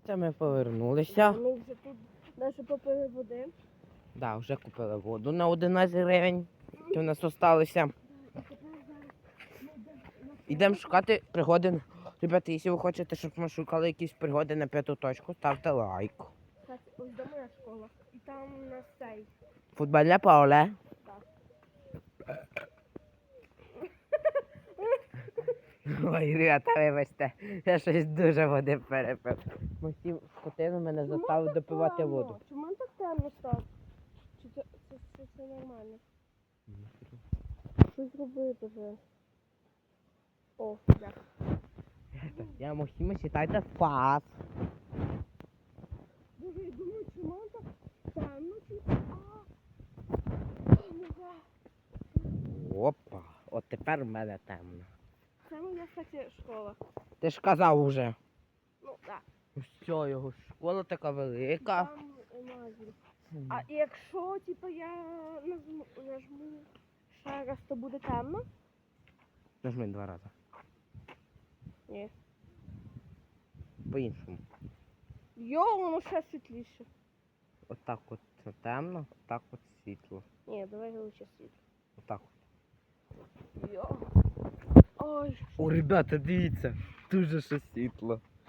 Це ми повернулися. Ми вже тут навіть попили води. Да, вже купили воду на 11 гривень. Які в нас залишилися. Йдемо шукати пригоди. Ребята, якщо ви хочете, щоб ми шукали якісь пригоди на п'яту точку, ставте лайк. Кстати, ось до моя школа. І там у нас цей. Футбольне поле. Ой, ребята, вибачте, я щось дуже води перепив. Максим скотину мене заставив допивати воду. Чому так темно став? Чи це, це, це, це нормально? Щось зробити вже. О, дякую. Я Максима читайте фас. Дуже думаю, чому так темно? Чи... Опа, от тепер в мене темно. Моя, кстати, школа. Ти ж казав уже. Ну, так. Все, його школа така велика. Там е. А якщо, типу, я нажму, нажму ще раз, то буде темно? Нажми два рази. Ні. По-іншому. Йо, воно ще світліше. Отак от темно, отак от світло. Ні, давай лучше світло. Отак. от. Йо. Ой, О, ребята, дивіться, дуже ще світло.